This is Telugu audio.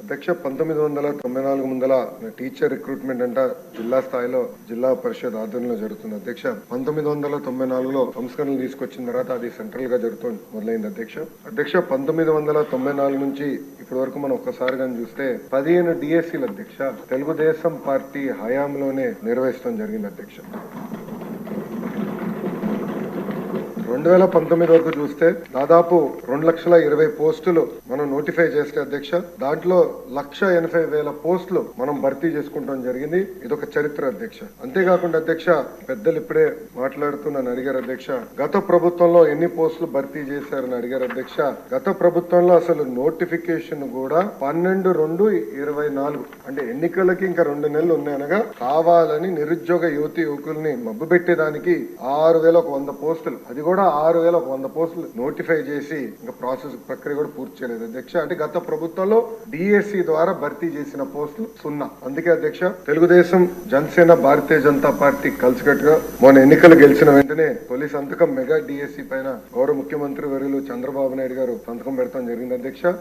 అధ్యక్ష పంతొమ్మిది వందల తొంభై నాలుగు ముందల టీచర్ రిక్రూట్మెంట్ అంట జిల్లా స్థాయిలో జిల్లా పరిషత్ ఆధ్వర్యంలో జరుగుతుంది. అధ్యక్ష పంతొమ్మిది వందల తొంభై నాలుగులో సంస్కరణలు తీసుకొచ్చిన తర్వాత అది సెంట్రల్గా జరుగుతుంది మొదలైంది అధ్యక్ష. అధ్యక్ష పంతొమ్మిది వందల తొంభై నాలుగు నుంచి ఇప్పటి వరకు మనం ఒక్కసారి కానీ చూస్తే పదిహేను డిఎస్సీలు అధ్యక్ష తెలుగుదేశం పార్టీ హయాంలోనే నిర్వహించడం జరిగింది అధ్యక్ష. రెండు వేల పంతొమ్మిది వరకు చూస్తే దాదాపు రెండు లక్షల ఇరవై పోస్టులు మనం నోటిఫై చేస్తే అధ్యక్ష దాంట్లో లక్ష ఎనభై వేల పోస్టులు మనం భర్తీ చేసుకుంటాం జరిగింది. ఇదొక చరిత్ర అధ్యక్ష. అంతేకాకుండా అధ్యక్ష పెద్దలు ఇప్పుడే మాట్లాడుతూ నన్ను అడిగారు అధ్యక్ష గత ప్రభుత్వంలో ఎన్ని పోస్టులు భర్తీ చేశారని అడిగారు అధ్యక్ష. గత ప్రభుత్వంలో అసలు నోటిఫికేషన్ కూడా పన్నెండు రెండు ఇరవై నాలుగు. అంటే ఎన్నికలకి ఇంకా రెండు నెలలు ఉన్నాయనగా కావాలని నిరుద్యోగ యువతి యువకుల్ని మబ్బు పెట్టేదానికి ఆరు వేల ఒక వంద పోస్టులు. అది కూడా ఆరు వేల ఒక వంద పోస్టులు నోటిఫై చేసి ఇంకా ప్రాసెస్ ప్రక్రియ కూడా పూర్తి చేయలేదు. అధ్యక్ష అంటే గత ప్రభుత్వంలో డిఎస్సి ద్వారా భర్తీ చేసిన పోస్టులు సున్నా. అందుకే అధ్యక్ష తెలుగుదేశం జనసేన భారతీయ జనతా పార్టీ కలిసికట్టుగా మొన్న ఎన్నికలు గెలిచిన వెంటనే తొలి సంతకం మెగా డిఎస్సి పైన గౌరవ ముఖ్యమంత్రి వర్యులు చంద్రబాబు నాయుడు గారు సంతకం పెడతాం జరిగింది. అధ్యక్ష